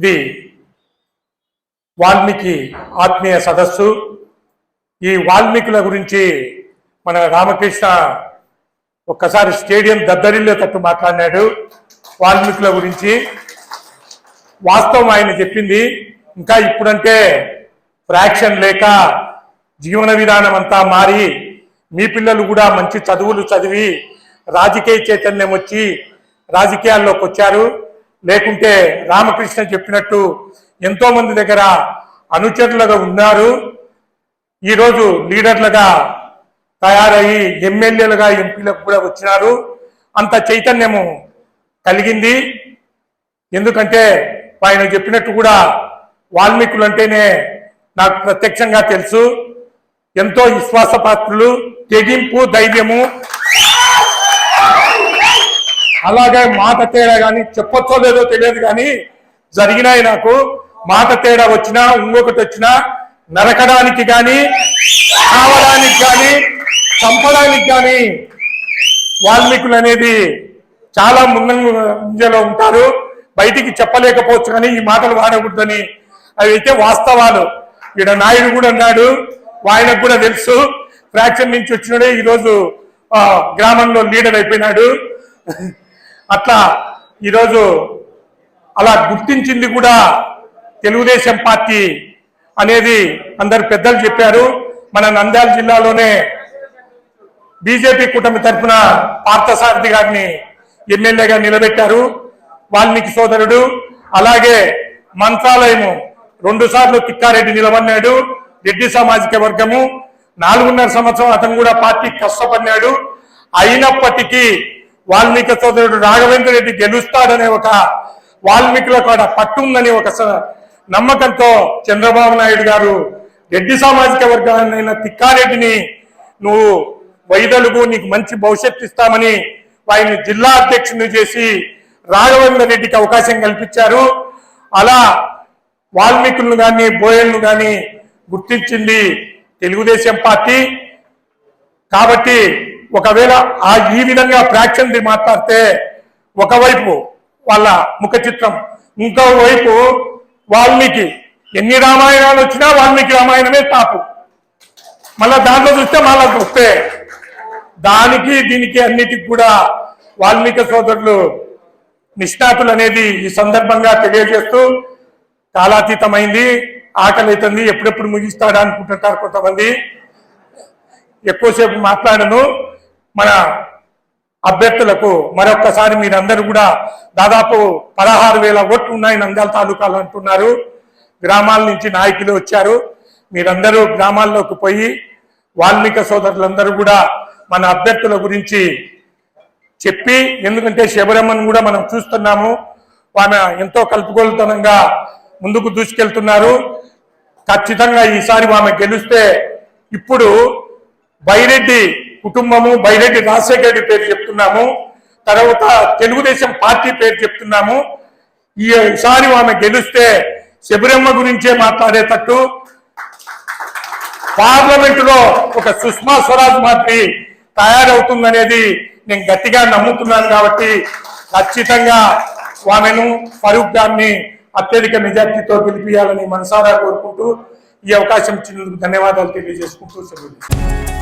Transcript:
ఇది వాల్మీకి ఆత్మీయ సదస్సు. ఈ వాల్మీకుల గురించి మన రామకృష్ణ ఒక్కసారి స్టేడియం దద్దరిల్లేటట్టు మాట్లాడినాడు వాల్మీకుల గురించి. వాస్తవం ఆయన చెప్పింది ఇంకా ఇప్పుడంటే ఫ్రాక్షన్ లేక జీవన విధానం అంతా మారి మీ పిల్లలు కూడా మంచి చదువులు చదివి రాజకీయ చైతన్యం వచ్చి రాజకీయాల్లోకి వచ్చారు లేకుంటే రామకృష్ణ చెప్పినట్టు ఎంతో మంది దగ్గర అనుచరులుగా ఉన్నారు. ఈరోజు లీడర్లుగా తయారయ్యి ఎమ్మెల్యేలుగా ఎంపీలకు కూడా వచ్చినారు. అంత చైతన్యము కలిగింది. ఎందుకంటే ఆయన చెప్పినట్టు కూడా వాల్మీకులు అంటేనే నాకు ప్రత్యక్షంగా తెలుసు. ఎంతో విశ్వాసపాత్రులు తెగింపు ధైర్యము అలాగే మాట తేడా కానీ చెప్పొచ్చో లేదో తెలియదు కానీ జరిగినాయి నాకు. మాట తేడా వచ్చినా ఇంకొకటి వచ్చినా నరకడానికి కానీ కావడానికి కానీ చంపడానికి కానీ వాల్మీకులు అనేది చాలా ముందంజలో ఉంటారు. బయటికి చెప్పలేకపోవచ్చు కానీ ఈ మాటలు వాడకూడదని అవి అయితే వాస్తవాలు. ఈడ నాయుడు కూడా అన్నాడు ఆయనకు కూడా తెలుసు. ఫ్రాక్షన్ నుంచి వచ్చినాడే ఈరోజు గ్రామంలో లీడర్ అయిపోయినాడు. అట్లా ఈరోజు అలా గుర్తించింది కూడా తెలుగుదేశం పార్టీ అనేది అందరు పెద్దలు చెప్పారు. మన నంద్యాల జిల్లాలోనే బీజేపీ కూటమి తరఫున పార్థసారథి గారిని ఎమ్మెల్యేగా నిలబెట్టారు. వాల్మీకి సోదరుడు అలాగే మంత్రాలయము రెండు సార్లు తిక్కారెడ్డి నిలబడినాడు. రెడ్డి సామాజిక వర్గము. నాలుగున్నర సంవత్సరం అతను కూడా పార్టీ కష్టపడినాడు. అయినప్పటికీ వాల్మీకి సోదరుడు రాఘవేంద్ర రెడ్డి గెలుస్తాడనే ఒక వాల్మీకిలో కూడా పట్టుందని ఒక స- నమ్మకంతో చంద్రబాబు నాయుడు గారు రెడ్డి సామాజిక వర్గాన్ని తిక్కారెడ్డిని నువ్వు వైదలుగు నీకు మంచి భవిష్యత్తు ఇస్తామని వారిని జిల్లా అధ్యక్షుని చేసి రాఘవేంద్ర రెడ్డికి అవకాశం కల్పించారు. అలా వాల్మీకులను కానీ బోయలను కానీ గుర్తించింది తెలుగుదేశం పార్టీ. కాబట్టి ఒకవేళ ఆ ఈ విధంగా ఫ్రాక్షన్ మాట్లాడితే ఒకవైపు వాళ్ళ ముఖ చిత్రం ఇంకోవైపు వాల్మీకి ఎన్ని రామాయణాలు వచ్చినా వాల్మీకి రామాయణమే టాపు. మళ్ళా దాంట్లో చూస్తే మళ్ళా చూస్తే దానికి దీనికి అన్నిటికి కూడా వాల్మీకి సోదరులు నిష్ణాతులు అనేది ఈ సందర్భంగా తెలియజేస్తూ కాలాతీతమైంది ఆకలి అవుతుంది ఎప్పుడెప్పుడు ముగిస్తాడా అనుకుంటుంటారు కొంతమంది. ఎక్కువసేపు మాట్లాడను. మన అభ్యర్థులకు మరొక్కసారి మీరందరూ కూడా దాదాపు పదహారు వేల ఓట్లు ఉన్నాయి నంద్యాల తాలూకాలు అంటున్నారు. గ్రామాల నుంచి నాయకులు వచ్చారు. మీరందరూ గ్రామాల్లోకి పోయి వాల్మీక సోదరులందరూ కూడా మన అభ్యర్థుల గురించి చెప్పి ఎందుకంటే శబరమ్మను కూడా మనం చూస్తున్నాము. ఆమె ఎంతో కలుపుకోలుతనంగా ముందుకు దూసుకెళ్తున్నారు. ఖచ్చితంగా ఈసారి ఆమె గెలిస్తే ఇప్పుడు బైరెడ్డి కుటుంబము బైరెడ్డి రాజశేఖర రెడ్డి పేరు చెప్తున్నాము. తర్వాత తెలుగుదేశం పార్టీ పేరు చెప్తున్నాము. ఈసారి ఆమె గెలిస్తే శబరిమ్మ గురించే మాట్లాడేటట్టు పార్లమెంట్లో ఒక సుష్మా స్వరాజ్ మాదిరి తయారవుతుందనేది నేను గట్టిగా నమ్ముతున్నాను కాబట్టి ఖచ్చితంగా ఆమెను ఫరూక్ గారిని అత్యధిక మెజార్టీతో గెలిపించాలని మనసారా కోరుకుంటూ ఈ అవకాశం ఇచ్చినందుకు ధన్యవాదాలు తెలియజేసుకుంటూ సెలవు